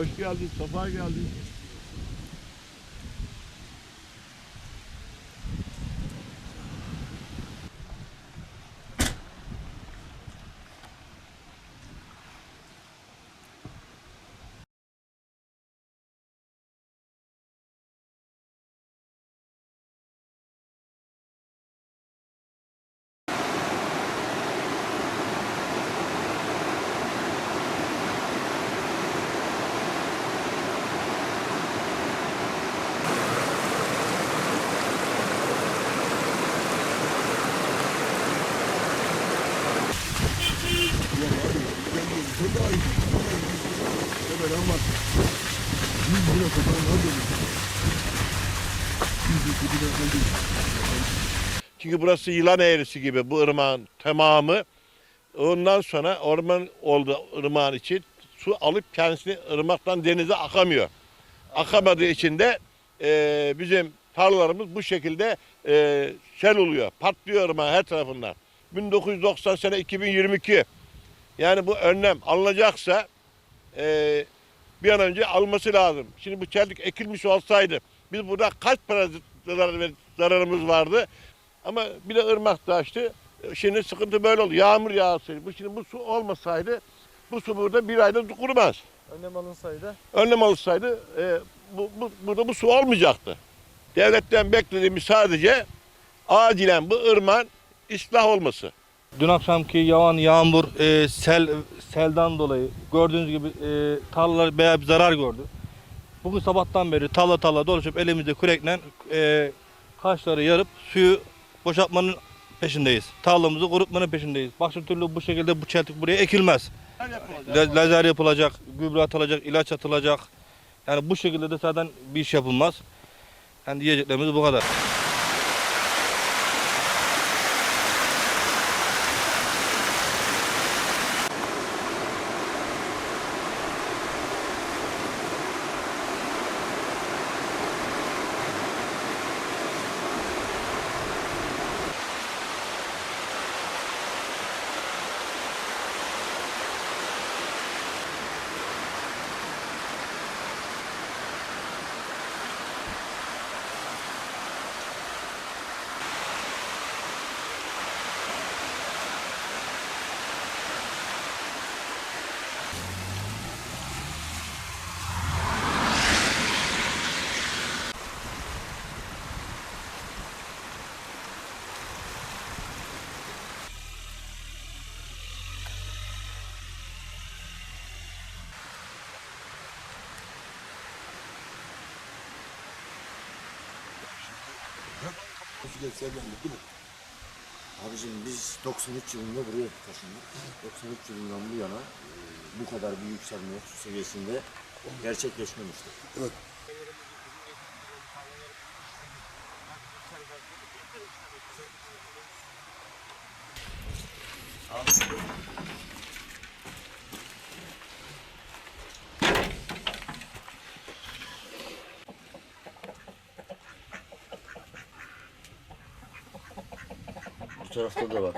Hoş geldin, safa geldin. Çünkü burası yılan eğrisi gibi bu ırmağın tamamı. Ondan sonra orman oldu ırmağın için. Su alıp kendisini ırmaktan denize akamıyor. Akamadığı için de e, bizim tarlalarımız bu şekilde e, sel oluyor. Patlıyor ırmağın her tarafından. 1990 sene 2022. Yani bu önlem alınacaksa e, bir an önce alması lazım. Şimdi bu çeltik ekilmiş olsaydı biz burada kaç para zarar, zararımız vardı. Ama bir de ırmak taştı. Şimdi sıkıntı böyle oldu. Yağmur yağsaydı. Bu şimdi bu su olmasaydı bu su burada bir ayda kurumaz. Önlem alınsaydı. Önlem alınsaydı e, bu, bu, burada bu su olmayacaktı. Devletten beklediğimiz sadece acilen bu ırman ıslah olması. Dün akşamki yağan yağmur, e, sel selden dolayı gördüğünüz gibi e, tarlalar bayağı bir zarar gördü. Bugün sabahtan beri talla talla dolaşıp elimizde kürekle e, kaşları yarıp suyu boşaltmanın peşindeyiz. Tarlamızı kurutmanın peşindeyiz. Başka türlü bu şekilde bu çeltik buraya ekilmez. La- Lazer yapılacak, gübre atılacak, ilaç atılacak. Yani bu şekilde de zaten bir iş yapılmaz. Yani diyeceklerimiz bu kadar. Fasulye sevmedik değil mi? Abicim biz 93 yılında buraya taşındık. 93 yılından bu yana e, bu kadar bir yükselme su seviyesinde gerçekleşmemiştir. Evet. вчера 102.